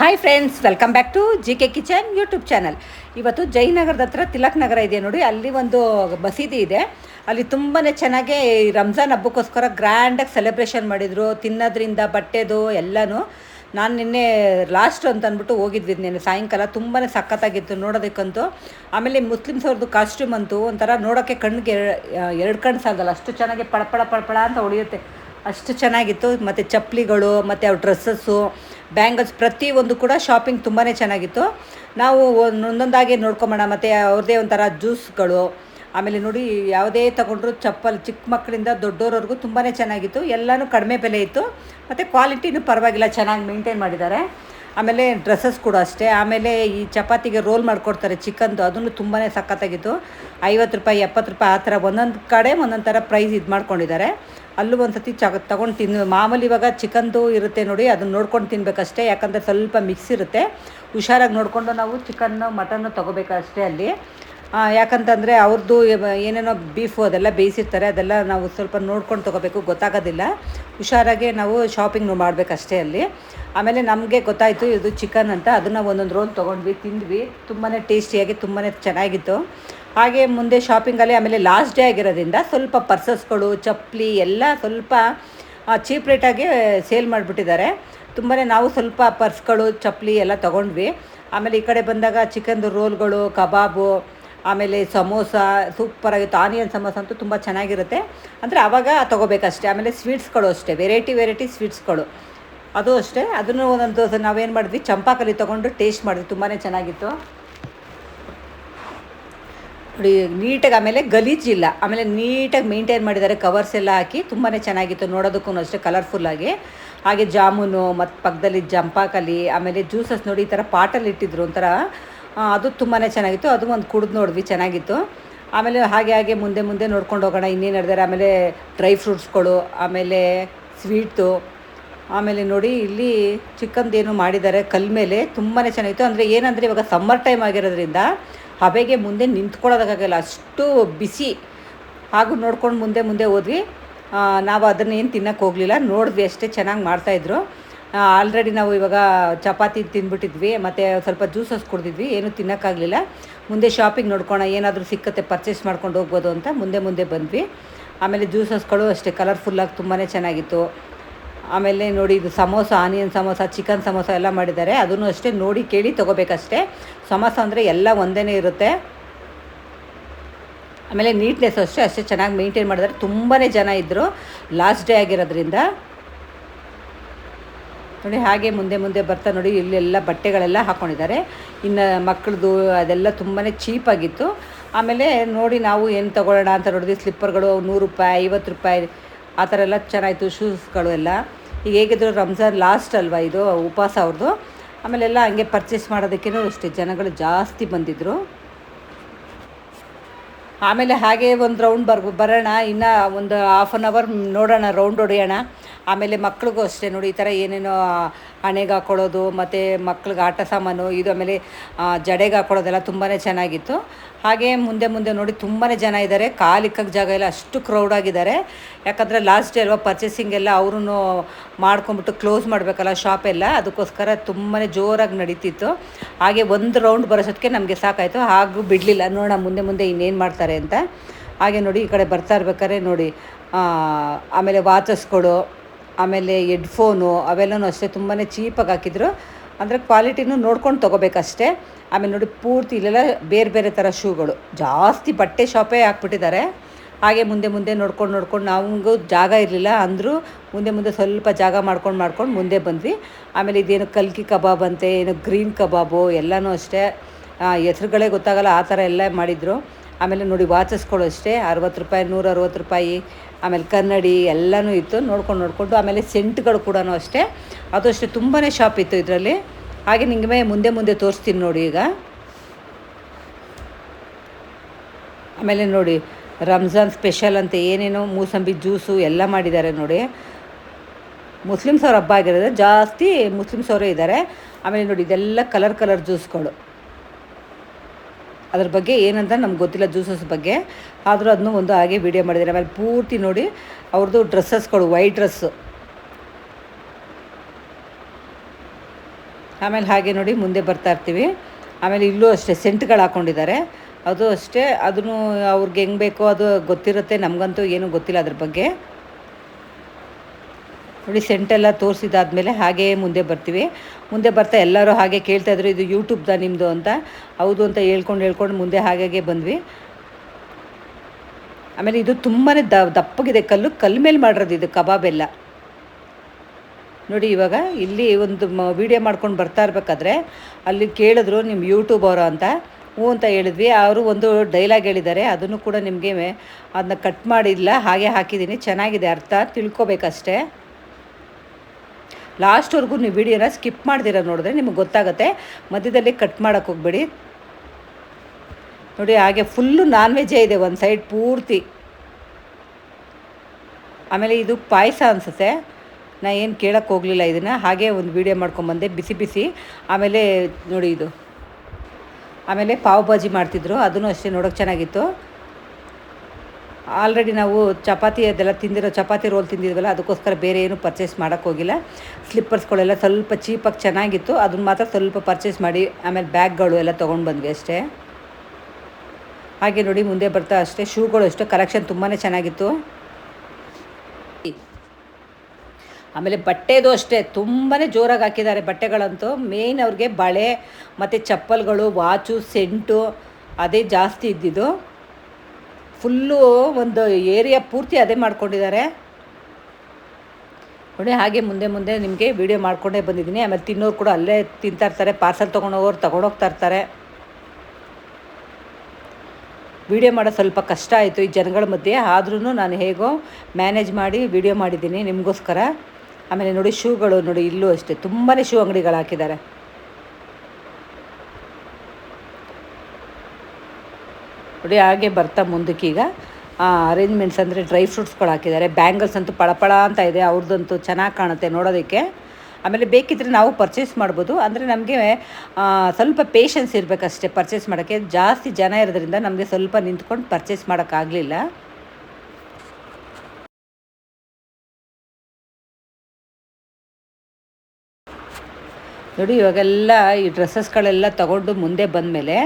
Hi friends welcome back to G K kitchen YouTube channel ಇವತ್ತು ಜಯನಗರದ ಹತ್ರ ತಿಲಕ್ ನಗರ ಇದೆ ನೋಡಿ, ಅಲ್ಲಿ ಒಂದು ಮಸೀದಿ ಇದೆ. ಅಲ್ಲಿ ತುಂಬಾ ಚೆನ್ನಾಗಿ ರಂಜಾನ್ ಹಬ್ಬಕ್ಕೋಸ್ಕರ ಗ್ರ್ಯಾಂಡಾಗಿ ಸೆಲೆಬ್ರೇಷನ್ ಮಾಡಿದರು, ತಿನ್ನೋದ್ರಿಂದ ಬಟ್ಟೆದು ಎಲ್ಲನೂ. ನಾನು ನಿನ್ನೆ ಲಾಸ್ಟ್ ಅಂತ ಅಂದ್ಬಿಟ್ಟು ಹೋಗಿದ್ವಿ ನಿನ್ನೆ ಸಾಯಂಕಾಲ ತುಂಬಾ ಸಖತ್ತಾಗಿತ್ತು ನೋಡೋದಕ್ಕಂತೂ. ಆಮೇಲೆ ಮುಸ್ಲಿಮ್ಸ್ ಅವ್ರದ್ದು ಕಾಸ್ಟ್ಯೂಮ್ ಅಂತೂ ಒಂಥರ ನೋಡೋಕ್ಕೆ ಕಣ್ಣಿಗೆ ಎರಡು ಕಣ್ಣು ಅಷ್ಟು ಚೆನ್ನಾಗಿ ಪಳಪಳ ಪಳಪಳ ಅಂತ ಹೊಳೆಯುತ್ತೆ. ಅಷ್ಟು ಚೆನ್ನಾಗಿತ್ತು. ಮತ್ತು ಚಪ್ಪಲಿಗಳು, ಮತ್ತು ಅವ್ರ ಡ್ರೆಸ್ಸಸ್ಸು, ಬ್ಯಾಂಗಲ್ಸ್ ಪ್ರತಿಯೊಂದು ಕೂಡ ಶಾಪಿಂಗ್ ತುಂಬಾ ಚೆನ್ನಾಗಿತ್ತು. ನಾವು ಒಂದೊಂದಾಗಿ ನೋಡ್ಕೊಂಬೋಣ. ಮತ್ತು ಅವ್ರದ್ದೇ ಒಂಥರ ಜ್ಯೂಸ್ಗಳು. ಆಮೇಲೆ ನೋಡಿ, ಯಾವುದೇ ತಗೊಂಡ್ರು ಚಪ್ಪಲ್ ಚಿಕ್ಕ ಮಕ್ಕಳಿಂದ ದೊಡ್ಡೋರವರೆಗೂ ತುಂಬಾ ಚೆನ್ನಾಗಿತ್ತು. ಎಲ್ಲನೂ ಕಡಿಮೆ ಬೆಲೆ ಇತ್ತು. ಮತ್ತು ಕ್ವಾಲಿಟಿನೂ ಪರವಾಗಿಲ್ಲ, ಚೆನ್ನಾಗಿ ಮೇಂಟೈನ್ ಮಾಡಿದ್ದಾರೆ. ಆಮೇಲೆ ಡ್ರೆಸ್ಸಸ್ ಕೂಡ ಅಷ್ಟೇ. ಆಮೇಲೆ ಈ ಚಪಾತಿಗೆ ರೋಲ್ ಮಾಡಿಕೊಡ್ತಾರೆ ಚಿಕನ್ದು. ಅದನ್ನು ತುಂಬಾ ಸಖತ್ತಾಗಿತ್ತು. ಐವತ್ತು ರೂಪಾಯಿ, ಎಪ್ಪತ್ತು ರೂಪಾಯಿ ಆ ಥರ ಒಂದೊಂದು ಕಡೆ ಒಂದೊಂದು ಥರ ಪ್ರೈಸ್ ಇದು ಮಾಡ್ಕೊಂಡಿದ್ದಾರೆ. ಅಲ್ಲೂ ಒಂದು ಸತಿ ಚ ತೊಗೊಂಡು ತಿನ್ನು ಮಾಮೂಲಿ ಇವಾಗ ಚಿಕನ್ದು ಇರುತ್ತೆ ನೋಡಿ ಅದನ್ನ ನೋಡ್ಕೊಂಡು ತಿನ್ಬೇಕಷ್ಟೇ. ಯಾಕಂದರೆ ಸ್ವಲ್ಪ ಮಿಕ್ಸ್ ಇರುತ್ತೆ. ಹುಷಾರಾಗಿ ನೋಡಿಕೊಂಡು ನಾವು ಚಿಕನ್ನು, ಮಟನ್ನು ತೊಗೋಬೇಕಷ್ಟೇ ಅಲ್ಲಿ. ಯಾಕಂತಂದರೆ ಅವ್ರದ್ದು ಏನೇನೋ ಬೀಫು ಅದೆಲ್ಲ ಬೇಯಿಸಿರ್ತಾರೆ, ಅದೆಲ್ಲ ನಾವು ಸ್ವಲ್ಪ ನೋಡ್ಕೊಂಡು ತೊಗೋಬೇಕು, ಗೊತ್ತಾಗೋದಿಲ್ಲ. ಹುಷಾರಾಗಿ ನಾವು ಶಾಪಿಂಗ್ ಮಾಡಬೇಕಷ್ಟೇ ಅಲ್ಲಿ. ಆಮೇಲೆ ನಮಗೆ ಗೊತ್ತಾಯಿತು, ಇದು ಚಿಕನ್ ಅಂತ, ಅದನ್ನು ಒಂದೊಂದು ರೋಲ್ ತೊಗೊಂಡ್ವಿ, ತಿಂದ್ವಿ. ತುಂಬಾ ಟೇಸ್ಟಿಯಾಗಿ ತುಂಬಾ ಚೆನ್ನಾಗಿತ್ತು. ಹಾಗೆ ಮುಂದೆ ಶಾಪಿಂಗಲ್ಲಿ ಆಮೇಲೆ ಲಾಸ್ಟ್ ಡೇ ಆಗಿರೋದ್ರಿಂದ ಸ್ವಲ್ಪ ಪರ್ಸಸ್ಗಳು ಚಪ್ಪಲಿ ಎಲ್ಲ ಸ್ವಲ್ಪ ಚೀಪ್ ರೇಟಾಗಿ ಸೇಲ್ ಮಾಡಿಬಿಟ್ಟಿದ್ದಾರೆ. ತುಂಬಾ ನಾವು ಸ್ವಲ್ಪ ಪರ್ಸ್ಗಳು ಚಪ್ಪಲಿ ಎಲ್ಲ ತೊಗೊಂಡ್ವಿ. ಆಮೇಲೆ ಈ ಕಡೆ ಬಂದಾಗ ಚಿಕನ್ದು ರೋಲ್ಗಳು ಕಬಾಬು ಆಮೇಲೆ ಸಮೋಸ ಸೂಪರಾಗಿತ್ತು ಆನಿಯನ್ ಸಮೋಸ ಅಂತೂ ತುಂಬ ಚೆನ್ನಾಗಿರುತ್ತೆ. ಅಂದರೆ ಆವಾಗ ತೊಗೋಬೇಕಷ್ಟೇ. ಆಮೇಲೆ ಸ್ವೀಟ್ಸ್ಗಳು ಅಷ್ಟೇ. ವೆರೈಟಿ ವೆರೈಟಿ ಸ್ವೀಟ್ಸ್ಗಳು ಅದು ಅಷ್ಟೇ. ಅದನ್ನು ಒಂದೊಂದು ನಾವೇನು ಮಾಡಿದ್ವಿ? ಚಂಪಾಕಲಿ ತೊಗೊಂಡು ಟೇಸ್ಟ್ ಮಾಡಿದ್ವಿ. ತುಂಬಾ ಚೆನ್ನಾಗಿತ್ತು. ನೋಡಿ, ನೀಟಾಗಿ ಆಮೇಲೆ ಗಲೀಜಿಲ್ಲ ಆಮೇಲೆ ನೀಟಾಗಿ ಮೇಂಟೈನ್ ಮಾಡಿದ್ದಾರೆ. ಕವರ್ಸ್ ಎಲ್ಲ ಹಾಕಿ ತುಂಬಾ ಚೆನ್ನಾಗಿತ್ತು. ನೋಡೋದಕ್ಕೂ ಅಷ್ಟೇ ಕಲರ್ಫುಲ್ಲಾಗಿ ಹಾಗೆ ಜಾಮೂನು ಮತ್ತು ಪಕ್ಕದಲ್ಲಿ ಜಂಪಾಕಲಿ ಆಮೇಲೆ ಜ್ಯೂಸಸ್ ನೋಡಿ ಈ ಥರ ಪಾಟಲ್ಲಿ ಇಟ್ಟಿದ್ರು ಒಂಥರ ಅದು ತುಂಬಾ ಚೆನ್ನಾಗಿತ್ತು. ಅದು ಒಂದು ಕುಡಿದು ನೋಡಿದ್ವಿ, ಚೆನ್ನಾಗಿತ್ತು. ಆಮೇಲೆ ಹಾಗೆ ಹಾಗೆ ಮುಂದೆ ಮುಂದೆ ನೋಡ್ಕೊಂಡು ಹೋಗೋಣ, ಇನ್ನೇನು ನಡೆದಾರೆ ಆಮೇಲೆ ಡ್ರೈ ಫ್ರೂಟ್ಸ್ಗಳು, ಆಮೇಲೆ ಸ್ವೀಟು ಆಮೇಲೆ ನೋಡಿ, ಇಲ್ಲಿ ಚಿಕ್ಕಂದೇನು ಮಾಡಿದ್ದಾರೆ, ಕಲ್ ಮೇಲೆ ತುಂಬಾ ಚೆನ್ನಾಗಿತ್ತು. ಅಂದರೆ ಏನಂದರೆ ಇವಾಗ ಸಮ್ಮರ್ ಟೈಮ್ ಆಗಿರೋದ್ರಿಂದ ಹಬೆಗೆ ಮುಂದೆ ನಿಂತ್ಕೊಳ್ಳೋದಕ್ಕಾಗಲ್ಲ, ಅಷ್ಟು ಬಿಸಿ ಹಾಗೂ ನೋಡ್ಕೊಂಡು ಮುಂದೆ ಮುಂದೆ ಹೋದ್ವಿ. ನಾವು ಅದನ್ನೇನು ತಿನ್ನಕ್ಕೆ ಹೋಗಲಿಲ್ಲ, ನೋಡಿದ್ವಿ ಅಷ್ಟೇ, ಚೆನ್ನಾಗಿ ಮಾಡ್ತಾಯಿದ್ರು ಆಲ್ರೆಡಿ ನಾವು ಇವಾಗ ಚಪಾತಿ ತಿಂದ್ಬಿಟ್ಟಿದ್ವಿ ಮತ್ತು ಸ್ವಲ್ಪ ಜ್ಯೂಸಸ್ ಕುಡಿದಿದ್ವಿ, ಏನೂ ತಿನ್ನೋಕ್ಕಾಗಲಿಲ್ಲ. ಮುಂದೆ ಶಾಪಿಂಗ್ ನೋಡ್ಕೋಣ, ಏನಾದರೂ ಸಿಕ್ಕತ್ತೆ ಪರ್ಚೇಸ್ ಮಾಡ್ಕೊಂಡು ಹೋಗ್ಬೋದು ಅಂತ ಮುಂದೆ ಮುಂದೆ ಬಂದ್ವಿ. ಆಮೇಲೆ ಜ್ಯೂಸಸ್ಗಳು ಅಷ್ಟೇ ಕಲರ್ಫುಲ್ಲಾಗಿ ತುಂಬಾ ಚೆನ್ನಾಗಿತ್ತು. ಆಮೇಲೆ ನೋಡಿ, ಇದು ಸಮೋಸ ಆನಿಯನ್ ಸಮೋಸ ಚಿಕನ್ ಸಮೋಸ ಎಲ್ಲ ಮಾಡಿದ್ದಾರೆ. ಅದನ್ನು ಅಷ್ಟೇ ನೋಡಿ ಕೇಳಿ ತೊಗೋಬೇಕಷ್ಟೇ. ಸಮೋಸ ಅಂದರೆ ಎಲ್ಲ ಒಂದೇ ಇರುತ್ತೆ. ಆಮೇಲೆ ನೀಟ್ನೆಸ್ ಅಷ್ಟೇ ಅಷ್ಟೇ ಚೆನ್ನಾಗಿ ಮೇಂಟೈನ್ ಮಾಡಿದ್ದಾರೆ. ತುಂಬಾ ಜನ ಇದ್ದರು ಲಾಸ್ಟ್ ಡೇ ಆಗಿರೋದ್ರಿಂದ ನೋಡಿ, ಹಾಗೆ ಮುಂದೆ ಮುಂದೆ ಬರ್ತಾ ನೋಡಿ, ಇಲ್ಲೆಲ್ಲ ಬಟ್ಟೆಗಳೆಲ್ಲ ಹಾಕ್ಕೊಂಡಿದ್ದಾರೆ ಇನ್ನು ಮಕ್ಕಳದು ಅದೆಲ್ಲ ತುಂಬಾ ಚೀಪಾಗಿತ್ತು ಆಮೇಲೆ ನೋಡಿ, ನಾವು ಏನು ತೊಗೊಳ್ಳೋಣ ಅಂತ ನೋಡಿದ್ವಿ. ಸ್ಲಿಪ್ಪರ್ಗಳು ನೂರು ರೂಪಾಯಿ, ಐವತ್ತು ರೂಪಾಯಿ, ಆ ಥರ ಎಲ್ಲ ಚೆನ್ನಾಗಿತ್ತು, ಶೂಸ್ಗಳು ಎಲ್ಲ. ಈಗ ಹೇಗಿದ್ರು ರಂಜಾನ್ ಲಾಸ್ಟ್ ಅಲ್ವಾ ಇದು, ಉಪವಾಸ ಅವ್ರದ್ದು. ಆಮೇಲೆಲ್ಲ ಹಂಗೆ ಪರ್ಚೇಸ್ ಮಾಡೋದಕ್ಕೇನು ಅಷ್ಟೇ, ಜನಗಳು ಜಾಸ್ತಿ ಬಂದಿದ್ದರು ಆಮೇಲೆ ಹಾಗೆ ಒಂದು ರೌಂಡ್ ಬರ್, ಬರೋಣ, ಇನ್ನು ಒಂದು ಹಾಫ್ ಆನ್ ಅವರ್ ನೋಡೋಣ ರೌಂಡ್ ಹೊಡೆಯೋಣ. ಆಮೇಲೆ ಮಕ್ಳಿಗೂ ಅಷ್ಟೇ ನೋಡಿ, ಈ ಥರ ಏನೇನೋ ಹಣೆಗೆ ಹಾಕ್ಕೊಳ್ಳೋದು ಮತ್ತು ಮಕ್ಳಿಗೆ ಆಟ ಸಾಮಾನು, ಇದು ಆಮೇಲೆ ಜಡೆಗೆ ಹಾಕ್ಕೊಳ್ಳೋದೆಲ್ಲ ತುಂಬಾ ಚೆನ್ನಾಗಿತ್ತು. ಹಾಗೆ ಮುಂದೆ ಮುಂದೆ ನೋಡಿ ತುಂಬಾ ಜನ ಇದ್ದಾರೆ. ಕಾಲಿಕ್ಕಕ್ಕೆ ಜಾಗ ಇಲ್ಲ, ಅಷ್ಟು ಕ್ರೌಡ್ ಆಗಿದ್ದಾರೆ. ಯಾಕಂದರೆ ಲಾಸ್ಟ್ ಡೇ ಅಲ್ವಾ ಪರ್ಚೇಸಿಂಗ್ ಎಲ್ಲ ಅವರು ಮಾಡ್ಕೊಂಬಿಟ್ಟು ಕ್ಲೋಸ್ ಮಾಡಬೇಕಲ್ಲ ಶಾಪ್ ಎಲ್ಲ. ಅದಕ್ಕೋಸ್ಕರ ತುಂಬಾ ಜೋರಾಗಿ ನಡೀತಿತ್ತು. ಹಾಗೆ ಒಂದು ರೌಂಡ್ ಬರೋಸೋದಕ್ಕೆ ನಮಗೆ ಸಾಕಾಯಿತು. ಹಾಗೂ ಬಿಡಲಿಲ್ಲ. ನೋಡೋಣ ಮುಂದೆ ಮುಂದೆ ಇನ್ನೇನು ಮಾಡ್ತಾರೆ ಅಂತ. ಹಾಗೆ ನೋಡಿ ಈ ಕಡೆ ಬರ್ತಾ ಇರ್ಬೇಕಾದ್ರೆ ನೋಡಿ ಆಮೇಲೆ ವಾಚಸ್ಗಳು ಆಮೇಲೆ ಹೆಡ್ಫೋನು ಅವೆಲ್ಲನೂ ಅಷ್ಟೇ ತುಂಬಾ ಚೀಪಾಗಿ ಹಾಕಿದ್ರು. ಅಂದರೆ ಕ್ವಾಲಿಟಿನೂ ನೋಡ್ಕೊಂಡು ತೊಗೋಬೇಕಷ್ಟೇ. ಆಮೇಲೆ ನೋಡಿ ಪೂರ್ತಿ ಇಲ್ಲೆಲ್ಲ ಬೇರೆ ಬೇರೆ ಥರ ಶೂಗಳು. ಜಾಸ್ತಿ ಬಟ್ಟೆ ಶಾಪೇ ಹಾಕ್ಬಿಟ್ಟಿದ್ದಾರೆ. ಹಾಗೆ ಮುಂದೆ ಮುಂದೆ ನೋಡ್ಕೊಂಡು ನೋಡ್ಕೊಂಡು ನಮಗೂ ಜಾಗ ಇರಲಿಲ್ಲ ಅಂದರೂ ಮುಂದೆ ಮುಂದೆ ಸ್ವಲ್ಪ ಜಾಗ ಮಾಡ್ಕೊಂಡು ಮಾಡ್ಕೊಂಡು ಮುಂದೆ ಬಂದ್ವಿ. ಆಮೇಲೆ ಇದೇನು ಕಲ್ಕಿ ಕಬಾಬ್ ಅಂತೆ ಏನು ಗ್ರೀನ್ ಕಬಾಬು ಎಲ್ಲನೂ ಅಷ್ಟೇ. ಹೆಸ್ರುಗಳೇ ಗೊತ್ತಾಗಲ್ಲ, ಆ ಥರ ಎಲ್ಲ ಮಾಡಿದರು. ಆಮೇಲೆ ನೋಡಿ ವಾಚಸ್ಗಳು ಅಷ್ಟೇ, ಅರವತ್ತು ರೂಪಾಯಿ, ನೂರ ಅರವತ್ತು ರೂಪಾಯಿ, ಆಮೇಲೆ ಕನ್ನಡಿ ಎಲ್ಲನೂ ಇತ್ತು. ನೋಡ್ಕೊಂಡು ನೋಡಿಕೊಂಡು ಆಮೇಲೆ ಸೆಂಟ್ಗಳು ಕೂಡ ಅಷ್ಟೇ. ಅದು ಅಷ್ಟೇ ತುಂಬಾ ಶಾಪ್ ಇತ್ತು ಇದರಲ್ಲಿ. ಹಾಗೆ ನಿಮಗೆ ಮುಂದೆ ಮುಂದೆ ತೋರಿಸ್ತೀನಿ ನೋಡಿ ಈಗ. ಆಮೇಲೆ ನೋಡಿ, ರಂಜಾನ್ ಸ್ಪೆಷಲ್ ಅಂತ ಏನೇನೋ ಮೂಸಂಬಿ ಜ್ಯೂಸು ಎಲ್ಲ ಮಾಡಿದ್ದಾರೆ ನೋಡಿ. ಮುಸ್ಲಿಮ್ಸ್ ಅವ್ರ ಹಬ್ಬ ಆಗಿರೋದು, ಜಾಸ್ತಿ ಮುಸ್ಲಿಮ್ಸ್ ಅವರೇ ಇದ್ದಾರೆ. ಆಮೇಲೆ ನೋಡಿ, ಇದೆಲ್ಲ ಕಲರ್ ಕಲರ್ ಜ್ಯೂಸ್ಗಳು. ಅದ್ರ ಬಗ್ಗೆ ಏನಂತ ನಮ್ಗೆ ಗೊತ್ತಿಲ್ಲ ಜ್ಯೂಸಸ್ ಬಗ್ಗೆ. ಆದರೂ ಅದನ್ನು ಒಂದು ಹಾಗೆ ವಿಡಿಯೋ ಮಾಡಿದ್ದಾರೆ. ಆಮೇಲೆ ಪೂರ್ತಿ ನೋಡಿ, ಅವ್ರದ್ದು ಡ್ರೆಸ್ಸಸ್ಗಳು, ವೈಟ್ ಡ್ರೆಸ್ಸು. ಆಮೇಲೆ ಹಾಗೆ ನೋಡಿ ಮುಂದೆ ಬರ್ತಾ ಇರ್ತೀವಿ. ಆಮೇಲೆ ಇಲ್ಲೂ ಅಷ್ಟೇ ಸೆಂಟ್ಗಳು ಹಾಕ್ಕೊಂಡಿದ್ದಾರೆ ಅದು ಅಷ್ಟೇ, ಅದನ್ನು ಅವ್ರಿಗೆ ಹೆಂಗೆ ಬೇಕೋ ಅದು ಗೊತ್ತಿರುತ್ತೆ, ನಮಗಂತೂ ಏನೂ ಗೊತ್ತಿಲ್ಲ ಅದ್ರ ಬಗ್ಗೆ. ನೋಡಿ ಸೆಂಟೆಲ್ಲ ತೋರಿಸಿದಾದ್ಮೇಲೆ ಹಾಗೇ ಮುಂದೆ ಬರ್ತೀವಿ. ಮುಂದೆ ಬರ್ತಾ ಎಲ್ಲರೂ ಹಾಗೆ ಕೇಳ್ತಾ ಇದ್ರು, ಇದು ಯೂಟ್ಯೂಬ್ದ ನಿಮ್ಮದು ಅಂತ. ಹೌದು ಅಂತ ಹೇಳ್ಕೊಂಡು ಹೇಳ್ಕೊಂಡು ಮುಂದೆ ಹಾಗೆ ಬಂದ್ವಿ. ಆಮೇಲೆ ಇದು ತುಂಬಾ ದಪ್ಪಗಿದೆ ಕಲ್ಲು. ಕಲ್ಲು ಮೇಲೆ ಮಾಡಿರೋದು ಇದು ಕಬಾಬ್ ಎಲ್ಲ. ನೋಡಿ, ಇವಾಗ ಇಲ್ಲಿ ಒಂದು ವಿಡಿಯೋ ಮಾಡ್ಕೊಂಡು ಬರ್ತಾ ಇರ್ಬೇಕಾದ್ರೆ ಅಲ್ಲಿ ಕೇಳಿದ್ರು ನಿಮ್ಮ ಯೂಟ್ಯೂಬ್ ಅವರು ಅಂತ. ಹ್ಞೂ ಅಂತ ಹೇಳಿದ್ವಿ. ಅವರು ಒಂದು ಡೈಲಾಗ್ ಹೇಳಿದ್ದಾರೆ. ಅದನ್ನು ಕೂಡ ನಿಮಗೆ ಅದನ್ನ ಕಟ್ ಮಾಡಿಲ್ಲ ಹಾಗೆ ಹಾಕಿದ್ದೀನಿ. ಚೆನ್ನಾಗಿದೆ ಅರ್ಥ, ತಿಳ್ಕೊಬೇಕಷ್ಟೇ. ಲಾಸ್ಟ್ವರೆಗೂ ನೀವು ವಿಡಿಯೋನ ಸ್ಕಿಪ್ ಮಾಡ್ದಿರ ನೋಡಿದ್ರೆ ನಿಮಗೆ ಗೊತ್ತಾಗುತ್ತೆ. ಮಧ್ಯದಲ್ಲಿ ಕಟ್ ಮಾಡೋಕ್ಕೆ ಹೋಗ್ಬೇಡಿ. ನೋಡಿ, ಹಾಗೆ ಫುಲ್ಲು ನಾನ್ ವೆಜ್ಜೇ ಇದೆ ಒಂದು ಸೈಡ್ ಪೂರ್ತಿ. ಆಮೇಲೆ ಇದು ಪಾಯಸ ಅನಿಸುತ್ತೆ. ನಾ ಏನು ಕೇಳೋಕ್ಕೆ ಹೋಗಲಿಲ್ಲ ಇದನ್ನು. ಹಾಗೆ ಒಂದು ವೀಡಿಯೋ ಮಾಡ್ಕೊಂಬಂದೆ ಬಿಸಿ ಬಿಸಿ. ಆಮೇಲೆ ನೋಡಿ ಇದು. ಆಮೇಲೆ ಪಾವ್ ಭಾಜಿ ಮಾಡ್ತಿದ್ರು. ಅದನ್ನು ಅಷ್ಟೇ ನೋಡೋಕ್ಕೆ ಚೆನ್ನಾಗಿತ್ತು. ಆಲ್ರೆಡಿ ನಾವು ಚಪಾತಿ ಅದೆಲ್ಲ ತಿಂದಿರೋ, ಚಪಾತಿ ರೋಲ್ ತಿಂದಿದ್ವಲ್ಲ, ಅದಕ್ಕೋಸ್ಕರ ಬೇರೆ ಏನು ಪರ್ಚೇಸ್ ಮಾಡೋಕ್ಕೆ ಹೋಗಿಲ್ಲ. ಸ್ಲಿಪ್ಪರ್ಸ್ಗಳೆಲ್ಲ ಸ್ವಲ್ಪ ಚೀಪಾಗಿ ಚೆನ್ನಾಗಿತ್ತು. ಅದನ್ನು ಮಾತ್ರ ಸ್ವಲ್ಪ ಪರ್ಚೇಸ್ ಮಾಡಿ, ಆಮೇಲೆ ಬ್ಯಾಗ್ಗಳು ಎಲ್ಲ ತೊಗೊಂಡು ಬಂದ್ವಿ ಅಷ್ಟೇ. ಹಾಗೆ ನೋಡಿ ಮುಂದೆ ಬರ್ತಾ ಅಷ್ಟೇ. ಶೂಗಳು ಅಷ್ಟೇ. ಕಲೆಕ್ಷನ್ ತುಂಬಾ ಚೆನ್ನಾಗಿತ್ತು. ಆಮೇಲೆ ಬಟ್ಟೆದು ಅಷ್ಟೇ ತುಂಬಾ ಜೋರಾಗಿ ಹಾಕಿದ್ದಾರೆ ಬಟ್ಟೆಗಳಂತೂ. ಮೇಯ್ನ್ ಅವ್ರಿಗೆ ಬಳೆ, ಮತ್ತು ಚಪ್ಪಲ್ಗಳು, ವಾಚು, ಸೆಂಟು, ಅದೇ ಜಾಸ್ತಿ ಇದ್ದಿದ್ದು. ಫುಲ್ಲು ಒಂದು ಏರಿಯಾ ಪೂರ್ತಿ ಅದೇ ಮಾಡ್ಕೊಂಡಿದ್ದಾರೆ. ನೋಡಿ, ಹಾಗೆ ಮುಂದೆ ಮುಂದೆ ನಿಮಗೆ ವೀಡಿಯೋ ಮಾಡ್ಕೊಂಡೇ ಬಂದಿದ್ದೀನಿ. ಆಮೇಲೆ ತಿನ್ನೋರು ಕೂಡ ಅಲ್ಲೇ ತಿಂತಾ ಇರ್ತಾರೆ ಪಾರ್ಸಲ್ ತೊಗೊಂಡೋಗೋರು ತೊಗೊಂಡೋಗ್ತಾ ಇರ್ತಾರೆ. ವೀಡಿಯೋ ಮಾಡೋದು ಸ್ವಲ್ಪ ಕಷ್ಟ ಆಯಿತು ಈ ಜನಗಳ ಮಧ್ಯೆ. ಆದ್ರೂ ನಾನು ಹೇಗೋ ಮ್ಯಾನೇಜ್ ಮಾಡಿ ವೀಡಿಯೋ ಮಾಡಿದ್ದೀನಿ ನಿಮಗೋಸ್ಕರ. ಆಮೇಲೆ ನೋಡಿ ಶೂಗಳು, ನೋಡಿ ಇಲ್ಲೂ ಅಷ್ಟೇ ತುಂಬಾ ಶೂ ಅಂಗಡಿಗಳು ಹಾಕಿದ್ದಾರೆ. ನೋಡಿ ಹಾಗೆ ಬರ್ತಾ ಮುಂದಕ್ಕೀಗ ಅರೇಂಜ್ಮೆಂಟ್ಸ್ ಅಂದರೆ ಡ್ರೈ ಫ್ರೂಟ್ಸ್ಗಳು ಹಾಕಿದ್ದಾರೆ. ಬ್ಯಾಂಗಲ್ಸ್ ಅಂತೂ ಪಳಪಳ ಅಂತ ಇದೆ ಅವ್ರದ್ದಂತೂ ಚೆನ್ನಾಗಿ ಕಾಣುತ್ತೆ ನೋಡೋದಕ್ಕೆ. ಆಮೇಲೆ ಬೇಕಿದ್ರೆ ನಾವು ಪರ್ಚೇಸ್ ಮಾಡ್ಬೋದು. ಅಂದರೆ ನಮಗೆ ಸ್ವಲ್ಪ ಪೇಷನ್ಸ್ ಇರಬೇಕಷ್ಟೇ ಪರ್ಚೇಸ್ ಮಾಡೋಕ್ಕೆ. ಜಾಸ್ತಿ ಜನ ಇರೋದ್ರಿಂದ ನಮಗೆ ಸ್ವಲ್ಪ ನಿಂತ್ಕೊಂಡು ಪರ್ಚೇಸ್ ಮಾಡೋಕ್ಕಾಗಲಿಲ್ಲ. ನೋಡಿ ಇವಾಗೆಲ್ಲ ಈ ಡ್ರೆಸ್ಸಸ್ಗಳೆಲ್ಲ ತಗೊಂಡು ಮುಂದೆ ಬಂದಮೇಲೆ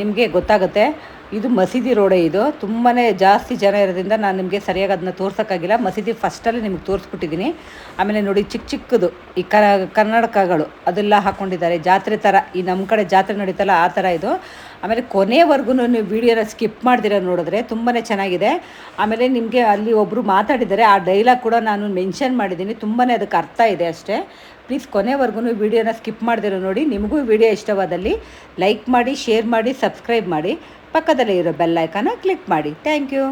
ನಿಮಗೆ ಗೊತ್ತಾಗುತ್ತೆ. ಇದು ಮಸೀದಿ ರೋಡೇ ಇದು. ತುಂಬಾ ಜಾಸ್ತಿ ಜನ ಇರೋದ್ರಿಂದ ನಾನು ನಿಮಗೆ ಸರಿಯಾಗಿ ಅದನ್ನ ತೋರ್ಸೋಕ್ಕಾಗಿಲ್ಲ. ಮಸೀದಿ ಫಸ್ಟಲ್ಲಿ ನಿಮ್ಗೆ ತೋರಿಸ್ಬಿಟ್ಟಿದ್ದೀನಿ ಆಮೇಲೆ ನೋಡಿ ಚಿಕ್ಕ ಚಿಕ್ಕದು, ಈ ಕ ಕನ್ನಡಕಗಳು ಅದೆಲ್ಲ ಹಾಕ್ಕೊಂಡಿದ್ದಾರೆ ಜಾತ್ರೆ ಥರ, ಈ ನಮ್ಮ ಕಡೆ ಜಾತ್ರೆ ನಡೀತಲ್ಲ ಆ ಥರ ಇದು. ಆಮೇಲೆ ಕೊನೆವರೆಗೂ ನೀವು ವಿಡಿಯೋನ ಸ್ಕಿಪ್ ಮಾಡ್ದಿರ ನೋಡಿದ್ರೆ ತುಂಬಾ ಚೆನ್ನಾಗಿದೆ. ಆಮೇಲೆ ನಿಮಗೆ ಅಲ್ಲಿ ಒಬ್ಬರು ಮಾತಾಡಿದ್ದಾರೆ. ಆ ಡೈಲಾಗ್ ಕೂಡ ನಾನು ಮೆನ್ಷನ್ ಮಾಡಿದ್ದೀನಿ ತುಂಬಾ ಅದಕ್ಕೆ ಅರ್ಥ ಇದೆ ಅಷ್ಟೇ. ಪ್ಲೀಸ್ ಕೊನೆವರೆಗೂ ವಿಡಿಯೋನ ಸ್ಕಿಪ್ ಮಾಡಿದಿರೋ ನೋಡಿ. ನಿಮಗೂ ವಿಡಿಯೋ ಇಷ್ಟವಾದಲ್ಲಿ ಲೈಕ್ ಮಾಡಿ, ಶೇರ್ ಮಾಡಿ, ಸಬ್ಸ್ಕ್ರೈಬ್ ಮಾಡಿ. ಪಕ್ಕದಲ್ಲೇ ಇರೋ ಬೆಲ್ ಐಕಾನ ಕ್ಲಿಕ್ ಮಾಡಿ. Thank you.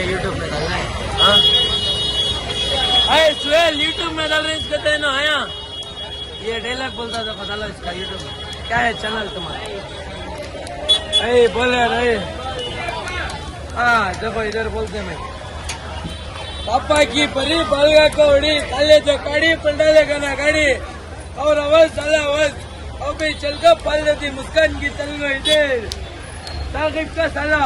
इसमें यूट्यूब में डालना है। हाँ। अरे सुहेल यूट्यूब में डाल रहे इसको देना आया ये। डायलॉग बोलता था पता लो इसका यूट्यूब क्या है चैनल तुम्हारा? अरे बोल रहे हाँ देखो इधर बोलते मैं। पापा की परी बालगा कौड़ी काले जो काड़ी पंडाले गाना गाड़ी और आवाज़ साला आवाज़ और भाई चल का पाल देती मुस्कान की तल में इधर ताकिब का साला।